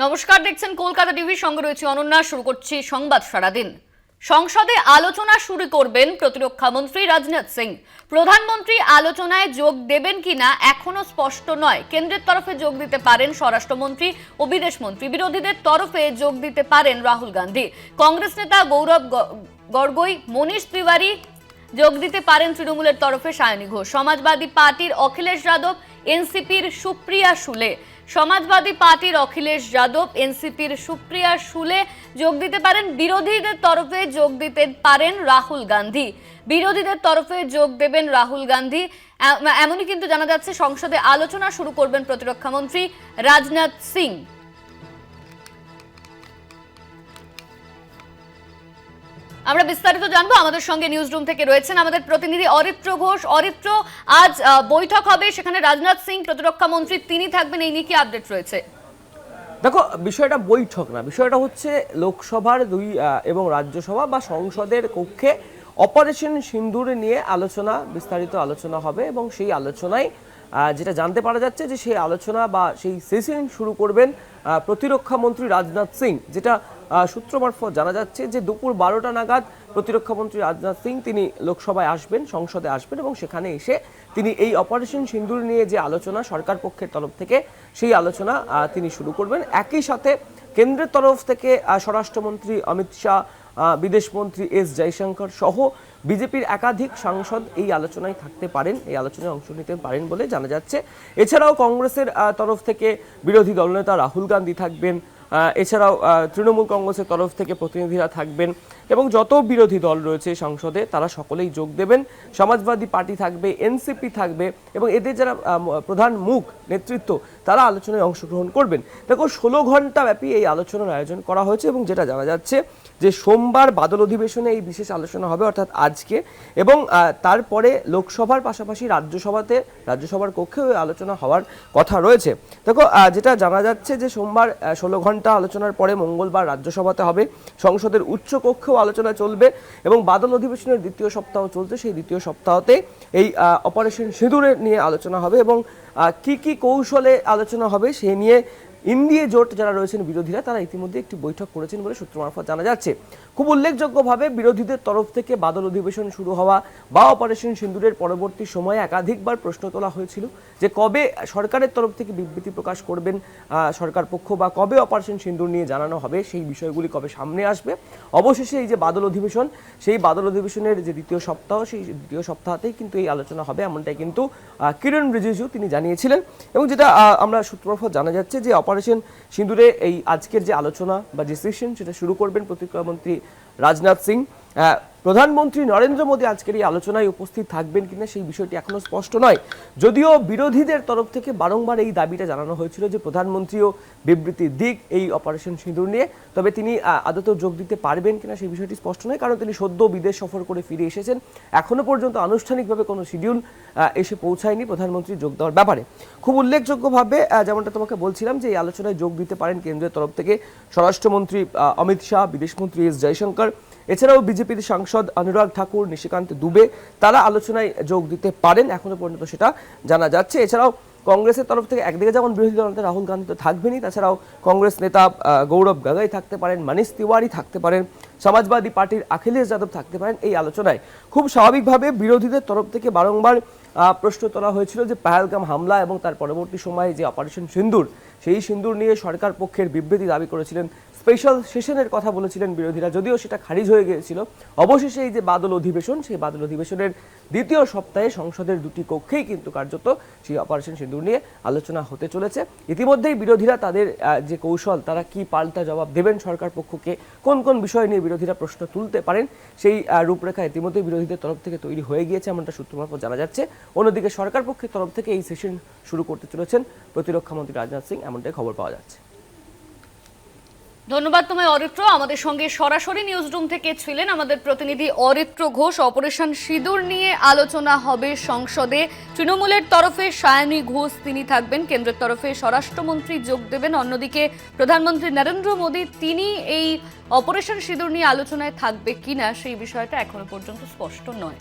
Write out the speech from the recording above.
নমস্কার, দেখছেন কলকাতা টিভির সঙ্গে রয়েছে অনন্যা, শুরু করছি সংবাদ সারাদিন। সংসদে আলোচনা শুরু করবেন প্রতিরক্ষা মন্ত্রী রাজনাথ সিং। প্রধানমন্ত্রী আলোচনায় যোগ দেবেন কিনা এখনও স্পষ্ট নয়। কেন্দ্রের তরফে যোগ দিতে পারেন স্বরাষ্ট্রমন্ত্রী ও বিদেশ মন্ত্রী বিরোধীদের তরফে যোগ দিতে পারেন রাহুল গান্ধী। কংগ্রেস নেতা গৌরব গ- গগৈ মনীষ তিওয়ারি যোগ দিতে পারেন তৃণমূলের তরফে সায়নী ঘোষ। সমাজবাদী পার্টির অখিলেশ যাদব, এনসিপির সুপ্রিয়া সুলে। সমাজবাদী পার্টির অখিলেশ যাদব, এনসিপির সুপ্রিয়া শুলে যোগ দিতে পারেন, বিরোধীদের তরফে যোগ দিতে পারেন রাহুল গান্ধী। বিরোধীদের তরফে যোগ দেবেন রাহুল গান্ধী। এমনই কিন্তু জানা যাচ্ছে, সংসদে আলোচনা শুরু করবেন প্রতিরক্ষামন্ত্রী রাজনাথ সিং। আমরা বিস্তারিত জানব। আমাদের সঙ্গে নিউজ রুম থেকে রয়েছেন আমাদের প্রতিনিধি অরিত্র ঘোষ। অরিত্র, আজ বৈঠক হবে, সেখানে রাজনাথ সিং, প্রতিরক্ষা মন্ত্রী, তিনি থাকবেন, এই নিয়ে কি আপডেট রয়েছে? দেখো, বিষয়টা বৈঠক না, বিষয়টা হচ্ছে লোকসভার দুই এবং রাজ্যসভা বা সংসদের কক্ষে অপারেশন সিন্দুর নিয়ে আলোচনা, বিস্তারিত আলোচনা হবে এবং সেই আলোচনায় যেটা জানতে পারা যাচ্ছে যে সেই আলোচনা বা সেই সেশন শুরু করবেন প্রতিরক্ষা মন্ত্রী রাজনাথ সিং, যেটা সূত্র মারফত জানা যাচ্ছে যে দুপুর বারোটা নাগাদ প্রতিরক্ষা মন্ত্রী রাজনাথ সিং তিনি লোকসভায় আসবেন, সংসদে আসবেন এবং সেখানে এসে তিনি এই অপারেশন সিন্দুর নিয়ে যে আলোচনা সরকার পক্ষের তরফ থেকে, সেই আলোচনা তিনি শুরু করবেন। একই সাথে কেন্দ্রের তরফ থেকে স্বরাষ্ট্রমন্ত্রী অমিত শাহ বিদেশমন্ত্রী এস জয়শঙ্কর সহ বিজেপির একাধিক সাংসদ এই আলোচনায় থাকতে পারেন, এই আলোচনায় অংশ নিতে পারেন বলে জানা যাচ্ছে। এছাড়াও কংগ্রেসের তরফ থেকে বিরোধী দলনেতা রাহুল গান্ধী থাকবেন এছাড়াও তৃণমূল কংগ্রেসের তরফ থেকে প্রতিনিধিরা থাকবেন এবং যত বিরোধী দল রয়েছে সংসদে, তারা সকলেই যোগ দেবেন। সমাজবাদী পার্টি থাকবে, এনসিপি থাকবে এবং এদের যারা প্রধান মুখ, নেতৃত্ব, তারা আলোচনায় অংশগ্রহণ করবেন। দেখো, ষোলো ঘণ্টা ব্যাপী এই আলোচনার আয়োজন করা হয়েছে এবং যেটা জানা যাচ্ছে যে সোমবার বাদল অধিবেশনে এই বিশেষ আলোচনা হবে, অর্থাৎ আজকে এবং তারপরে লোকসভার পাশাপাশি রাজ্যসভাতে, রাজ্যসভার কক্ষেও আলোচনা হওয়ার কথা রয়েছে। দেখো যেটা জানা যাচ্ছে যে সোমবার ষোলো ঘণ্টা আলোচনার পরে মঙ্গলবার রাজ্যসভাতে হবে। সংসদের উচ্চ কক্ষেও আলোচনা চলবে এবং বাদল অধিবেশনের দ্বিতীয় সপ্তাহ চলছে। সেই দ্বিতীয় সপ্তাহতে এই অপারেশন সিঁদুরের নিয়ে আলোচনা হবে এবং কি কি কৌশলে আলোচনা হবে সেই নিয়ে ইন্ডিয়া জোট যারা রয়েছেন বিরোধীরা, তারা ইতিমধ্যে একটি বৈঠক করেছেন বলে সূত্র মারফত জানা যাচ্ছে। খুব উল্লেখযোগ্যভাবে বিরোধীদের তরফ থেকে বাদল অধিবেশন শুরু হওয়া বা অপারেশন সিন্দুরের পরবর্তী সময়ে একাধিকবার প্রশ্ন তোলা হয়েছিল যে কবে সরকারের তরফ থেকে বিবৃতি প্রকাশ করবেন সরকার পক্ষ বা কবে অপারেশন সিন্দুর নিয়ে জানানো হবে, সেই বিষয়গুলি কবে সামনে আসবে। অবশেষে এই যে বাদল অধিবেশন, সেই বাদল অধিবেশনের যে দ্বিতীয় সপ্তাহ, সেই দ্বিতীয় সপ্তাহতেই কিন্তু এই আলোচনা হবে, এমনটাই কিন্তু কিরণ রিজিজু তিনি জানিয়েছিলেন। এবং যেটা আমরা সূত্রমারফত জানা যাচ্ছে যে অপারেশন সিঁদুরে এই আজকের যে আলোচনা বা ডিসিশন সেশন সেটা শুরু করবেন প্রতিরক্ষা মন্ত্রী রাজনাথ সিং। প্রধানমন্ত্রী নরেন্দ্র মোদী আজকের এই আলোচনায় উপস্থিত থাকবেন কিনা সেই বিষয়টি এখনও স্পষ্ট নয়। যদিও বিরোধীদের তরফ থেকে বারংবার এই দাবিটা জানানো হয়েছিল যে প্রধানমন্ত্রীও বিবৃতি দিক এই অপারেশন সিঁদুর নিয়ে। তবে তিনি আদতেও যোগ দিতে পারবেন কিনা সেই বিষয়টি স্পষ্ট নয়, কারণ তিনি সদ্য বিদেশ সফর করে ফিরে এসেছেন। এখনও পর্যন্ত আনুষ্ঠানিকভাবে কোনো শিডিউল এসে পৌঁছায়নি প্রধানমন্ত্রী যোগ দেওয়ার ব্যাপারে। খুব উল্লেখযোগ্যভাবে যেমনটা তোমাকে বলছিলাম যে এই আলোচনায় যোগ দিতে পারেন কেন্দ্রের তরফ থেকে স্বরাষ্ট্রমন্ত্রী অমিত শাহ, বিদেশমন্ত্রী এস জয়শঙ্কর এছাড়াও বিজেপির সাংসদ অনুরাগ ঠাকুর, নিশিকান্ত দুবে, তারা আলোচনায় যোগ দিতে পারেন এখনও পর্যন্ত সেটা জানা যাচ্ছে। এছাড়াও কংগ্রেসের তরফ থেকে একদিকে যেমন বিরোধী দল নেতা রাহুল গান্ধী তো থাকবেনই, তাছাড়াও কংগ্রেস নেতা গৌরব গাগাই থাকতে পারেন মানিশ তিওয়ারি থাকতে পারেন, সমাজবাদী পার্টির অখিলেশ যাদব থাকতে পারেন এই আলোচনায়। খুব স্বাভাবিকভাবে বিরোধীদের তরফ থেকে বারংবার প্রশ্ন তোলা হয়েছিল যে পাহালগাম হামলা এবং তার পরবর্তী সময়ে যে অপারেশন সিন্দুর, সেই সিন্দুর নিয়ে সরকার পক্ষের বিবৃতি দাবি করেছিলেন স্পেশাল সেশনের কথা বলেছিলেন বিরোধীরা, যদিও সেটা খারিজ হয়ে গিয়েছিল। অবশেষে এই যে বাদল অধিবেশন, সেই বাদল অধিবেশনের দ্বিতীয় সপ্তাহে সংসদের দুটি কক্ষেই কিন্তু কার্যত সেই অপারেশন সিন্দুর নিয়ে আলোচনা হতে চলেছে। ইতিমধ্যেই বিরোধীরা তাদের যে কৌশল, তারা কি পাল্টা জবাব দেবেন সরকার পক্ষকে, কোন কোন বিষয় নিয়ে বিরোধীরা প্রশ্ন তুলতে পারেন, সেই রূপরেখা ইতিমধ্যেই বিরোধীদের তরফ থেকে তৈরি হয়ে গিয়েছে, এমনটা সূত্র মারফত জানা যাচ্ছে। অন্যদিকে সরকার পক্ষের তরফ থেকে এই সেশন শুরু করতে চলেছেন প্রতিরক্ষা মন্ত্রী রাজনাথ সিং, এমনটাই খবর পাওয়া যাচ্ছে। ধন্যবাদ তোমায়, অরিত্র। আমাদের সঙ্গে সরাসরি নিউজ রুম থেকে ছিলেন আমাদের প্রতিনিধি অরিত্র ঘোষ। অপারেশন সিঁদুর নিয়ে আলোচনা হবে সংসদে। তৃণমূলের তরফে সায়নী ঘোষ তিনি থাকবেন। কেন্দ্রের তরফে স্বরাষ্ট্রমন্ত্রী যোগ দেবেন। অন্যদিকে প্রধানমন্ত্রী নরেন্দ্র মোদী, তিনি এই অপারেশন সিঁদুর নিয়ে আলোচনায় থাকবে কিনা সেই বিষয়টা এখনও পর্যন্ত স্পষ্ট নয়।